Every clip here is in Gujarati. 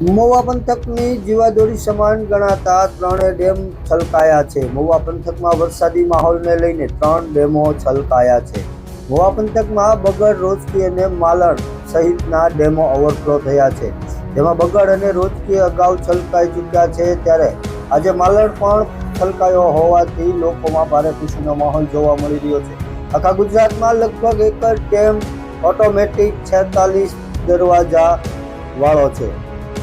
મહુવા પંથકની જીવાદોરી સમાન ગણાતા ત્રણે ડેમ છલકાયા છે. મહુવા પંથકમાં વરસાદી માહોલને લઈને ત્રણ ડેમો છલકાયા છે. મહુવા પંથકમાં બગડ રોજકી અને માલણ સહિતના ડેમો ઓવરફ્લો થયા છે. જેમાં બગડ અને રોજકી અગાઉ છલકાઈ ચૂક્યા છે ત્યારે આજે માલણ પણ છલકાયો હોવાથી લોકોમાં ભારે ખુશીનો માહોલ જોવા મળી રહ્યો છે. આખા ગુજરાતમાં લગભગ એક જ ડેમ ઓટોમેટિક છેતાલીસ દરવાજા વાળો છે.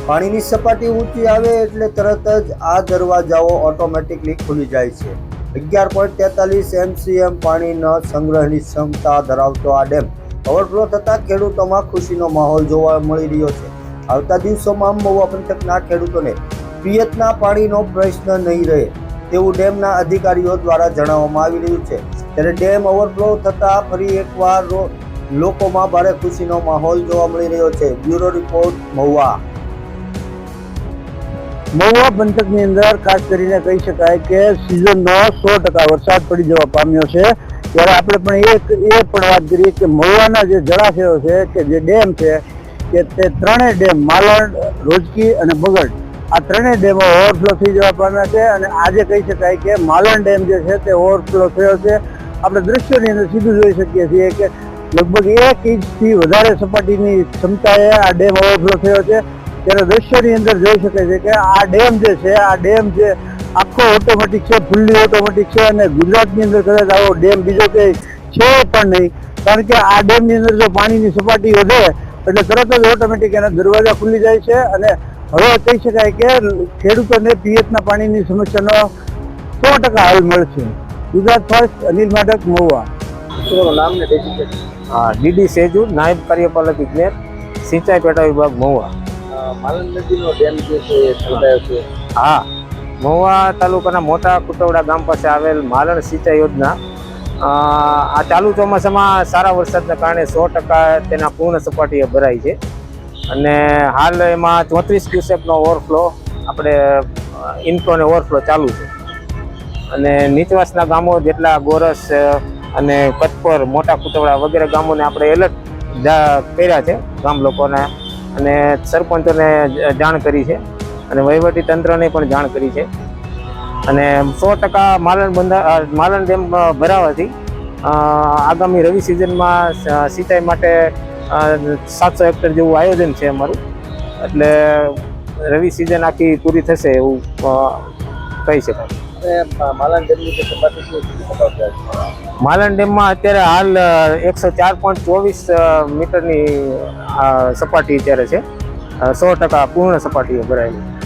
પાણીની સપાટી ઊંચી આવે એટલે તરત જ આ દરવાજાઓ ઓટોમેટિકલી ખુલી જાય છે. અગિયાર પોઈન્ટ તેતાલીસ એમસીએમ પાણીનો સંગ્રહની ક્ષમતા ધરાવતો આ ડેમ ઓવરફ્લો થતાં ખેડૂતોમાં ખુશીનો માહોલ જોવા મળી રહ્યો છે. આવતા દિવસોમાં મહુવા પંથકના ખેડૂતોને પિયતના પાણીનો પ્રશ્ન નહીં રહે તેવું ડેમના અધિકારીઓ દ્વારા જણાવવામાં આવી રહ્યું છે. ત્યારે ડેમ ઓવરફ્લો થતાં ફરી એકવાર લોકોમાં ભારે ખુશીનો માહોલ જોવા મળી રહ્યો છે. Bureau report Mahuva. મહુવા પંથકની અંદર ખાસ કરીને કહી શકાય કે સિઝનનો સો ટકા વરસાદ પડી જવા પામ્યો છે. ત્યારે આપણે પણ એક એ પણ વાત કરીએ કે મહુવાના જે જળાશયો છે કે જે ડેમ છે, કે તે ત્રણેય ડેમ માલણ, રોજકી અને બગડ, આ ત્રણેય ડેમો ઓવરફ્લો થઈ જવા પામ્યા છે અને આજે કહી શકાય કે માલણ ડેમ જે છે તે ઓવરફ્લો થયો છે. આપણે દ્રશ્યોની અંદર સીધું જોઈ શકીએ છીએ કે લગભગ એક ઇંચથી વધારે સપાટીની ક્ષમતાએ આ ડેમ ઓવરફ્લો થયો છે. ત્યારે દ્રશ્યની અંદર જોઈ શકાય છે કે આ ડેમ જે છે આ ડેમ જે આખો ઓટોમેટિક છે ફૂલ્લી ઓટોમેટિક છે અને ગુજરાતની અંદર કદાચ આવો ડેમ બીજો કંઈ છે પણ નહીં. કારણ કે આ ડેમની અંદર જો પાણીની સપાટી વધે એટલે તરત જ ઓટોમેટિક એના દરવાજા ખુલી જાય છે અને હવે કહી શકાય કે ખેડૂતોને પીએચના પાણીની સમસ્યાનો સો ટકા હલ મળશે. ગુજરાત ફર્સ્ટ અનિલ માડક મહુવા. હા ડીડી સેજુ નાયબ કાર્યપાલક ઇજનેર સિંચાઈ પેટા વિભાગ મહુવા. હા. મહુવા તાલુકાના મોટા કુટવડા ગામ પાસે આવેલ માલણ સિંચાઈ યોજના. આ ચાલુ ચોમાસામાં સારા વરસાદના કારણે સો ટકા તેના પૂર્ણ સપાટીએ ભરાય છે. અને હાલ એમાં ચોત્રીસ ક્યુસેકનો ઓવરફ્લો આપણે ઇન્ફ્લો અને ઓવરફ્લો ચાલુ છે. અને નીચવાસના ગામો જેટલા ગોરસ અને કચપર મોટા કુટવડા વગેરે ગામોને આપણે એલર્ટ કર્યા છે ગામ લોકોને. અને સરપંચોને જાણ કરી છે અને વહીવટી તંત્રને પણ જાણ કરી છે. અને સો ટકા માલણ બંધા માલણ ડેમ ભરાવાથી આગામી રવિ સિઝનમાં સિંચાઈ માટે સાતસો હેક્ટર જેવું આયોજન છે અમારું. એટલે રવિ સિઝન આખી પૂરી થશે એવું કહી શકાય. માલણ ડેમમાં અત્યારે હાલ એકસો ચાર પોઈન્ટ ચોવીસ મીટરની સપાટી અત્યારે છે. સો ટકા પૂર્ણ સપાટીએ ભરાયેલી.